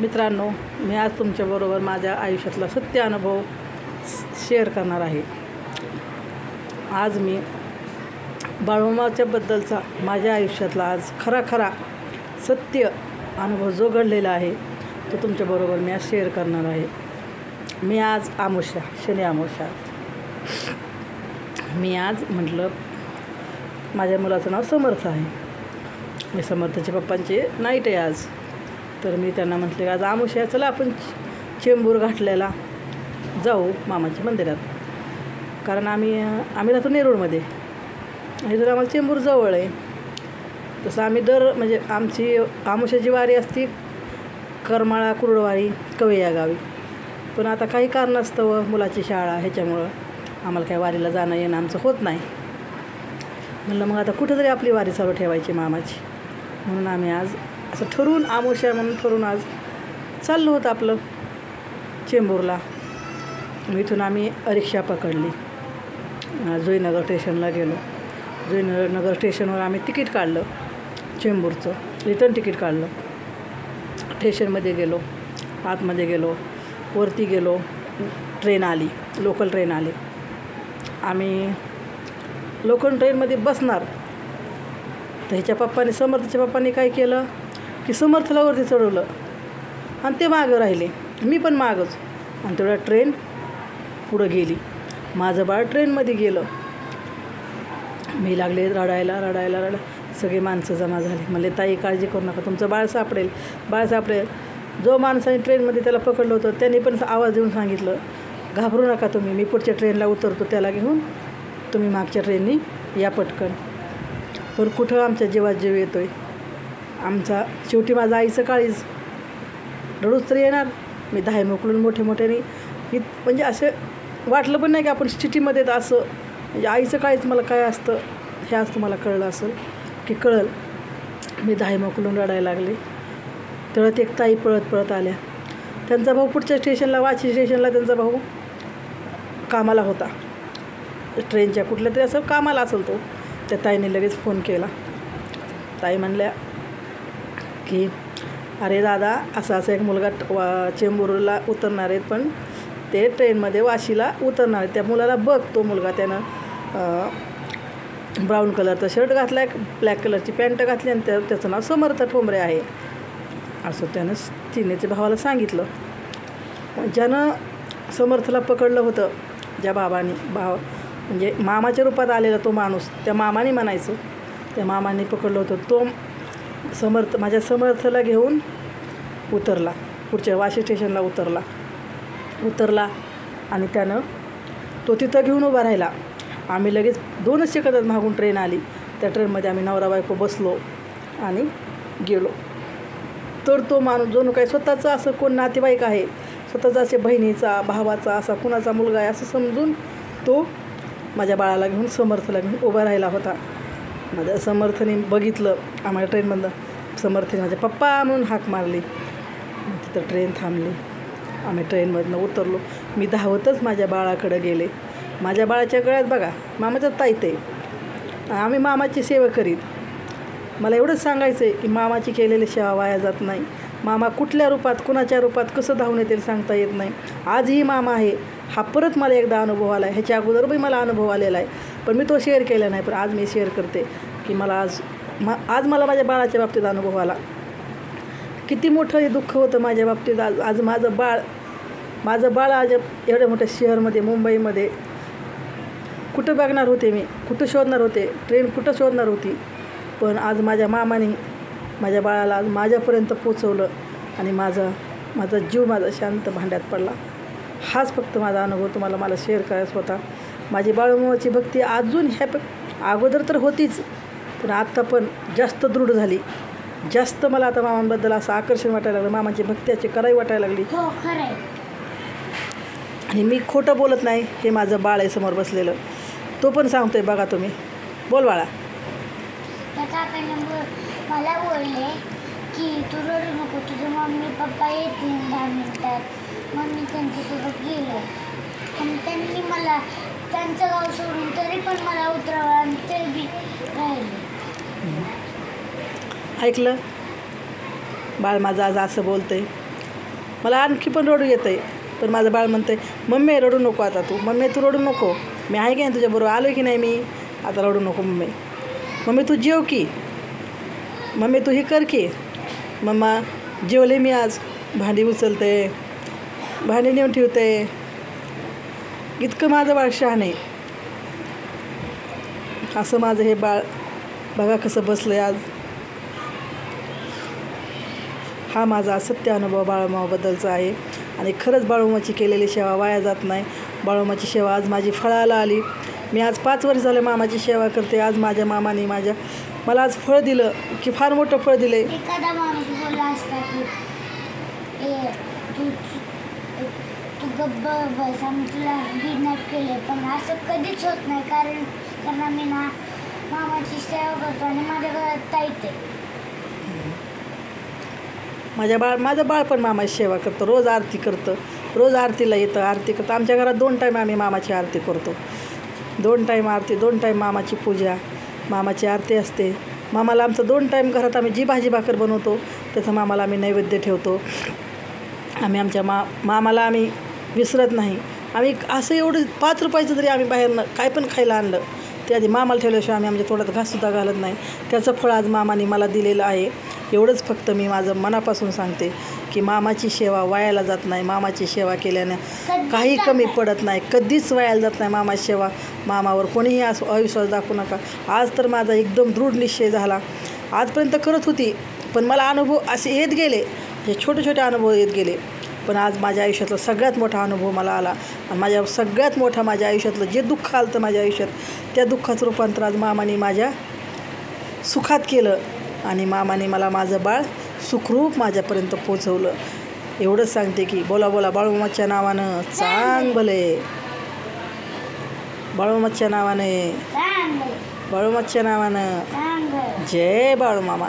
मित्रांनो मी आज तुमच्याबरोबर माझ्या आयुष्यातला सत्य अनुभव शेअर करणार आहे. आज मी बाळूमाच्याबद्दलचा माझ्या आयुष्यातला आज खरा खरा सत्य अनुभव जो घडलेला आहे तो तुमच्याबरोबर मी आज शेअर करणार आहे. मी आज आमोशा शनी आमोशा. मी आज म्हटलं माझ्या मुलाचं नाव समर्थ आहे. मी समर्थच्या पप्पांचे नाईट आहे आज. तर मी त्यांना म्हटले आज आमुषा चला आपण चेंबूर घाटल्याला जाऊ मामाच्या मंदिरात. कारण आम्ही आम्ही राहतो नेरूळमध्ये. आणि तर आम्हाला चेंबूर जवळ आहे तसं आम्ही दर म्हणजे आमची आमुशाची वारी असती करमाळा कुरडवारी कवे या गावी. पण आता काही कारणास्तव मुलाची शाळा ह्याच्यामुळं आम्हाला काही वारीला जाणं येणं आमचं होत नाही. म्हणलं मग आता कुठेतरी आपली वारी चालू ठेवायची मामाची. म्हणून आम्ही आज असं ठरवून आमुषा म्हणून ठरवून आज चाललो होतं आपलं चेंबूरला. इथून आम्ही रिक्षा पकडली. जुईनगर स्टेशनला गेलो. जुईनगर नगर स्टेशनवर आम्ही तिकीट काढलं चेंबूरचं. रिटर्न तिकीट काढलं. स्टेशनमध्ये गेलो आतमध्ये गेलो वरती गेलो ट्रेन आली लोकल ट्रेन आली. आम्ही लोकल ट्रेनमध्ये बसणार. तर ह्याच्या पप्पाने समर्थच्या पप्पाने काय केलं? की समर्थला वरती चढवलं. आणि ते मागं राहिले. मी पण मागंच. आणि तेवढ्या ट्रेन पुढं गेली. माझं बाळ ट्रेनमध्ये गेलं. मी लागले रडायला रडायला रडा सगळे माणसं जमा झाली. म्हणले ताई काळजी करू नका. तुमचं बाळ सापडेल. बाळ सापडेल. जो माणसाने ट्रेनमध्ये त्याला पकडलं होतं त्याने पण आवाज देऊन सांगितलं घाबरू नका तुम्ही. मी पुढच्या ट्रेनला उतरतो. त्याला घेऊन तुम्ही मागच्या ट्रेननी या पटकन. पण कुठं आमच्या जीवात जीव येतो आहे आमचा शेवटी माझं आईचं काळीच रडूच तरी येणार. मी दहा मोकलून मोठे मोठ्याने इत म्हणजे असे वाटलं पण नाही की आपण सिटीमध्ये तर असं. म्हणजे आईचं काळीच मला काय असतं हे आज तुम्हाला कळलं असेल की कळल. मी दहा मोकलून रडायला लागले. तळत एक ताई पळत पळत आल्या. त्यांचा भाऊ पुढच्या स्टेशनला वाची स्टेशनला त्यांचा भाऊ कामाला होता. ट्रेनच्या कुठल्या तरी असं कामाला असेल तो. त्या ताईने लगेच फोन केला. ताई म्हणल्या की अरे दादा असा असा एक मुलगा ट- वा चेंबूरला उतरणार आहेत पण ते ट्रेनमध्ये वाशीला उतरणार आहेत त्या मुलाला बघ तो मुलगा त्यानं ब्राऊन कलरचा शर्ट घातला आहे ब्लॅक कलरची पॅन्ट घातली आणि त्या त्याचं नाव समर्थ ठोंबरे आहे. असं त्यानं स- तिनेच्या भावाला सांगितलं. ज्यानं समर्थला पकडलं होतं ज्या बाबाने भाव म्हणजे मामाच्या रूपात आलेला तो माणूस त्या मामाने म्हणायचं. त्या मामाने पकडलं होतं. तो समर्थ माझ्या समर्थला घेऊन उतरला. पुढच्या वाशी स्टेशनला उतरला. उतरला आणि त्यानं तो तिथं घेऊन उभा राहिला. आम्ही लगेच दोनच सेकंदात मागून ट्रेन आली. त्या ट्रेनमध्ये आम्ही नवरा बायको बसलो आणि गेलो. तर तो माणूस जणू काय स्वतःचा असं कोण नातेवाईक आहे स्वतःचा असे बहिणीचा भावाचा असा कुणाचा मुलगा आहे असं समजून तो माझ्या बाळाला घेऊन समर्थला घेऊन उभा राहिला होता. माझ्या समर्थने बघितलं आम्हाला ट्रेनमधलं समर्थने माझ्या पप्पा म्हणून हाक मारली. तिथं ट्रेन थांबली. आम्ही ट्रेनमधनं उतरलो. मी धावतच माझ्या बाळाकडं गेले. माझ्या बाळाच्या गळ्यात बघा मामाचं ताईत आहे आम्ही मामाची सेवा करीत. मला एवढंच सांगायचं आहे की मामाची केलेली सेवा वाया जात नाही. मामा कुठल्या रूपात कुणाच्या रूपात कसं धावून येतील सांगता येत नाही. आजही मामा आहे. हा परत मला एकदा अनुभव आला आहे ह्याच्या अगोदरही मला अनुभव आलेला आहे. पण मी तो शेअर केला नाही पण आज मी शेअर करते की मला आज मा आज मला माझ्या बाळाच्या बाबतीत अनुभव आला. किती मोठं हे दुःख होतं माझ्या बाबतीत आज आज माझं बाळ माझं बाळ आज एवढ्या मोठ्या शहरमध्ये मुंबईमध्ये कुठं बघणार होते मी? कुठं शोधणार होते? ट्रेन कुठं शोधणार होती? पण आज माझ्या मामाने माझ्या बाळाला आज माझ्यापर्यंत पोचवलं आणि माझा माझा जीव माझा शांत भांड्यात पडला. हाच फक्त माझा अनुभव तुम्हाला मला शेअर करायचा होता. माझी बाळूमामाची भक्ती अजून ह्या प- अगोदर तर होतीच पण आत्ता पण जास्त दृढ झाली. जास्त मला आता मामांबद्दल असं आकर्षण वाटायला लागलं मामाची भक्ती अशी करावी वाटायला लागली. हो आणि मी खोटं बोलत नाही हे माझं बाळ आहे समोर बसलेलं. तो पण सांगतोय बघा तुम्ही. बोल बाळा. त्या काकांना बोल मला बोलले की तू रडू नको तुझे मम्मी पप्पा येतील दहा मिनिटात. मग मी त्यांच्यासोबत गेलो. आणि त्यांनी मला त्यांचं गाव सोडून तरी पण मला उतरवलं आणि ते बी राहिले. ऐकलं? बाळ माझं आज असं बोलतंय. मला आणखी पण रडू येतं आहे पण माझं बाळ म्हणतं आहे मम्मी रडू नको आता तू. मम्मी तू रडू नको. मी आहे की नाही तुझ्याबरोबर? आलो की नाही मी? आता रडू नको मम्मी. मम्मी तू जेव की. मम्मी तू ही कर की. मम्मा जेवले मी आज. भांडी उचलते. भांडी नेऊन ठेवते. इतकं माझं बाळ शहाण आहे. असं माझं हे बाळ बघा कसं बसलं आहे आज. हा माझा असत्य अनुभव बाळूमावाबद्दलचा आहे. आणि खरंच बाळूमाची केलेली सेवा वाया जात नाही. बाळूमाची सेवा आज माझी फळाला आली. मी आज पाच वर्ष झालं मामाची सेवा करते. आज माझ्या मामाने माझ्या मला आज फळ दिलं की फार मोठं फळ दिलं गप्प बस आम्ही तुला किडनॅप केले. पण असं कधीच होत नाही कारण कारण आम्ही ना मामाची सेवा करतो आणि माझ्या घरात ताईत आहे माझ्या बाळ माझं बाळ पण मामाची सेवा करतं रोज आरती करतं. रोज आरतीला येतं आरती करतं. आमच्या घरात दोन टाईम आम्ही मामाची आरती करतो. दोन टाईम आरती दोन टाईम मामाची पूजा मामाची आरती असते. मामाला आमचं दोन टाईम घरात आम्ही जी भाजी भाकर बनवतो त्याचं मामाला आम्ही नैवेद्य ठेवतो. आम्ही आमच्या मा मामाला आम्ही विसरत नाही. आम्ही असं एवढं पाच रुपयाचं जरी आम्ही बाहेरनं काय पण खायला आणलं ते आधी मामाला ठेवल्याशिवाय आम्ही आमच्या तोंडात घाससुद्धा घालत नाही. त्याचं फळ आज मामाने मला दिलेलं आहे. एवढंच फक्त मी माझं मनापासून सांगते की मामाची सेवा वायाला जात नाही. मामाची सेवा केल्याने काही कमी. पडत नाही. कधीच वायाला जात नाही मामाची सेवा. मामावर कोणीही अस अविश्वास दाखवू नका. आज तर माझा एकदम दृढ निश्चय झाला. आजपर्यंत करत होती पण मला अनुभव असे येत गेले. हे छोटे छोटे अनुभव येत गेले. पण आज माझ्या आयुष्यातला सगळ्यात मोठा अनुभव मला आला. आणि माझ्या सगळ्यात मोठा माझ्या आयुष्यातलं जे दुःख आलं होतं माझ्या आयुष्यात त्या दुःखाचं रूपांतर आज मामाने माझ्या सुखात केलं आणि मामाने मला माझं बाळ सुखरूप माझ्यापर्यंत पोचवलं एवढंच सांगते की बोला बोला बाळूमाच्या नावानं चांग भले. बाळूमाच्या नावाने. बाळूमाच्या नावानं. जय बाळूमामा.